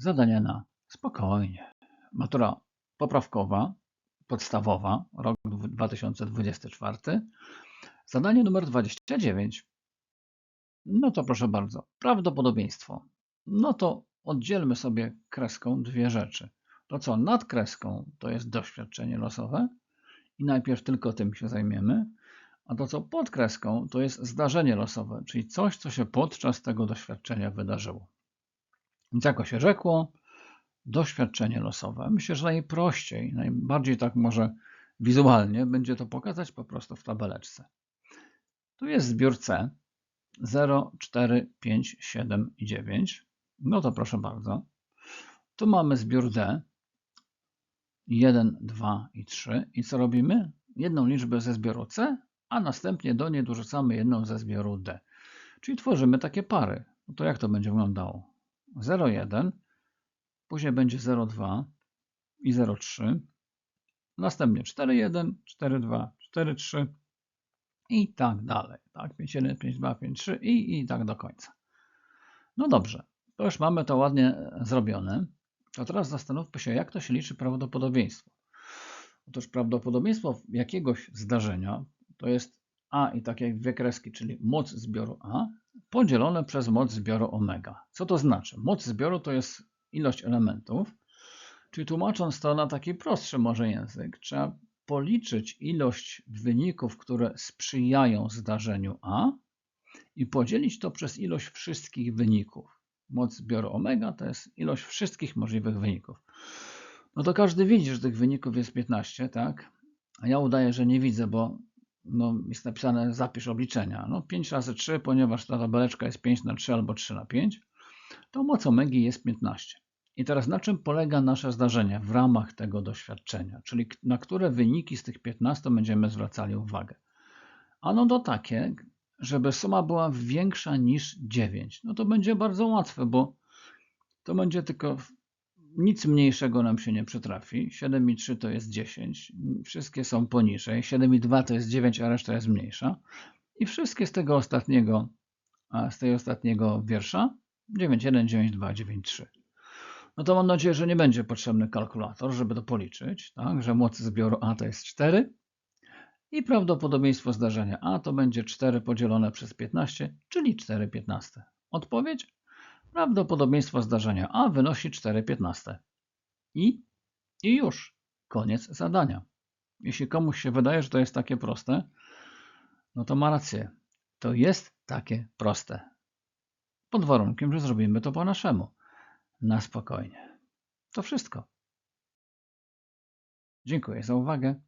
Zadania na spokojnie. Matura poprawkowa, podstawowa, rok 2024. Zadanie numer 29. No to proszę bardzo, prawdopodobieństwo. No to oddzielmy sobie kreską dwie rzeczy. To co nad kreską to jest doświadczenie losowe i najpierw tylko tym się zajmiemy, a to co pod kreską to jest zdarzenie losowe, czyli coś, co się podczas tego doświadczenia wydarzyło. Więc jako się rzekło, doświadczenie losowe. Myślę, że najprościej, najbardziej tak może wizualnie będzie to pokazać po prostu w tabeleczce. Tu jest zbiór C 0, 4, 5, 7 i 9. No to proszę bardzo. Tu mamy zbiór D 1, 2 i 3. I co robimy? Jedną liczbę ze zbioru C, a następnie do niej dorzucamy jedną ze zbioru D. Czyli tworzymy takie pary. No to jak to będzie wyglądało? 0, 1, później będzie 0,2 i 0,3, następnie 4,1, 4,2, 4,3 i tak dalej. Tak, 5,1, 5,2, 5,3 i, i tak do końca. No dobrze, to już mamy to ładnie zrobione. To teraz zastanówmy się, jak to się liczy prawdopodobieństwo. Otóż prawdopodobieństwo jakiegoś zdarzenia to jest A i takie dwie kreski, czyli moc zbioru A, podzielone przez moc zbioru omega. Co to znaczy? Moc zbioru to jest ilość elementów, czyli tłumacząc to na taki prostszy może język, trzeba policzyć ilość wyników, które sprzyjają zdarzeniu A i podzielić to przez ilość wszystkich wyników. Moc zbioru omega to jest ilość wszystkich możliwych wyników. No to każdy widzi, że tych wyników jest 15, tak? A ja udaję, że nie widzę, bo no, jest napisane zapisz obliczenia. No 5 razy 3, ponieważ ta tabeleczka jest 5 na 3 albo 3 na 5 to moc omegi jest 15. I teraz na czym polega nasze zdarzenie w ramach tego doświadczenia, czyli na które wyniki z tych 15 będziemy zwracali uwagę? Ano to takie, żeby suma była większa niż 9. No to będzie bardzo łatwe, bo to będzie tylko nic mniejszego nam się nie przytrafi. 7,3 to jest 10. Wszystkie są poniżej. 7,2 to jest 9, a reszta jest mniejsza. I wszystkie z tego ostatniego, z tej ostatniego wiersza 919293. No to mam nadzieję, że nie będzie potrzebny kalkulator, żeby to policzyć, tak? że moc zbioru A to jest 4 i prawdopodobieństwo zdarzenia A to będzie 4 podzielone przez 15, czyli 4 15. Odpowiedź? Prawdopodobieństwo zdarzenia A wynosi 4 15. I, I już, koniec zadania. Jeśli komuś się wydaje, że to jest takie proste, no to ma rację. To jest takie proste pod warunkiem, że zrobimy to po naszemu. Na spokojnie. To wszystko. Dziękuję za uwagę.